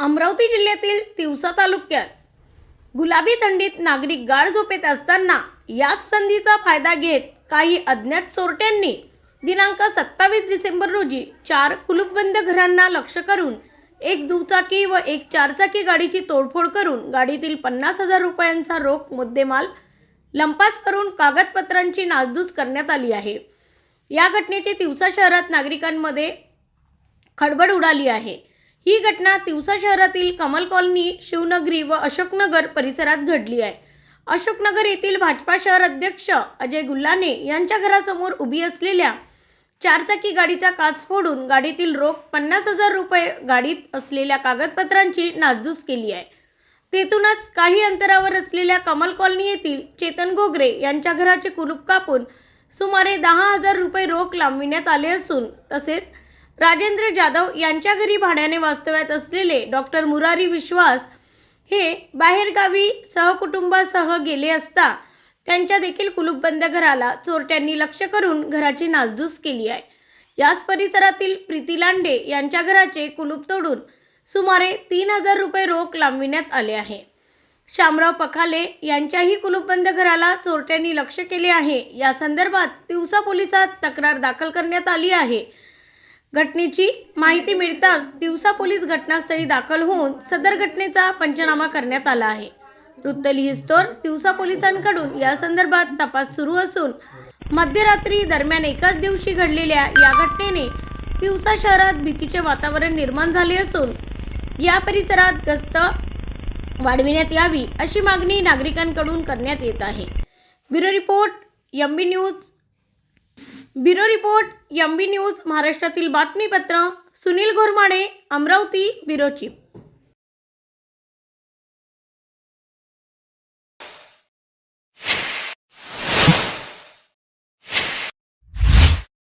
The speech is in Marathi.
अमरावती जिल्ह्यातील तिवसा तालुक्यात गुलाबी थंडीत नागरिक गाढ झोपेत असताना याच संधीचा फायदा घेत काही अज्ञात चोरट्यांनी दिनांक सत्तावीस डिसेंबर रोजी चार कुलूपबंद घरांना लक्ष करून एक दुचाकी व एक चारचाकी गाडीची तोडफोड करून गाडीतील पन्नास हजार रुपयांचा रोख मुद्देमाल लंपास करून कागदपत्रांची नासधूस करण्यात आली आहे. या घटनेची तिवसा शहरात नागरिकांमध्ये खळबळ उडाली आहे. ही घटना तिवसा शहरातील कमल कॉलनी शिवनगरी व अशोकनगर परिसरात घडली आहे. अशोकनगर येथील भाजपा शहर अध्यक्ष अजय गुल्लाने यांच्या घरासमोर उभी असलेल्या चारचाकी गाडीचा काच फोडून गाडीतील रोख पन्नास हजार रुपये गाडीत असलेल्या कागदपत्रांची नासधूस केली आहे. तेथूनच काही अंतरावर असलेल्या कमल कॉलनी येथील चेतन घोगरे यांच्या घराचे कुलूप कापून सुमारे दहा हजार रुपये रोख लांबविण्यात आले असून तसेच राजेंद्र जाधव यांच्या घरी भाड्याने वास्तव्यात असलेले डॉक्टर मुरारी विश्वास हे बाहेरगावी सहकुटुंबासह गेले असता त्यांच्या देखील कुलूपबंद घराला चोरट्यांनी लक्ष करून घराची नासधूस केली आहे. याच परिसरातील प्रीती लांडे यांच्या घराचे कुलूप तोडून सुमारे तीन हजार रुपये रोख लांबविण्यात आले आहे. शामराव पखाले यांच्याही कुलूपबंद घराला चोरट्यांनी लक्ष केले आहे. या संदर्भात तिवसा पोलिसात तक्रार दाखल करण्यात आली आहे. घटनेची माहिती मिळताच दिवसा पोलीस घटनास्थळी दाखल होऊन सदर घटनेचा पंचनामा करण्यात आला आहे. वृत्त लिहिस्तोर दिवसा पोलिसांकडून या संदर्भात तपास सुरू असून मध्यरात्री दरम्यान एकाच दिवशी घडलेल्या या घटनेने दिवसा शहरात भीतीचे वातावरण निर्माण झाले असून या परिसरात गस्त वाढविण्यात यावी अशी मागणी नागरिकांकडून करण्यात येत आहे. Bureau report M B news bureau report M B news महाराष्ट्रातील बातमीपत्र सुनील घोरमाडे अमरावती ब्युरो चीफ.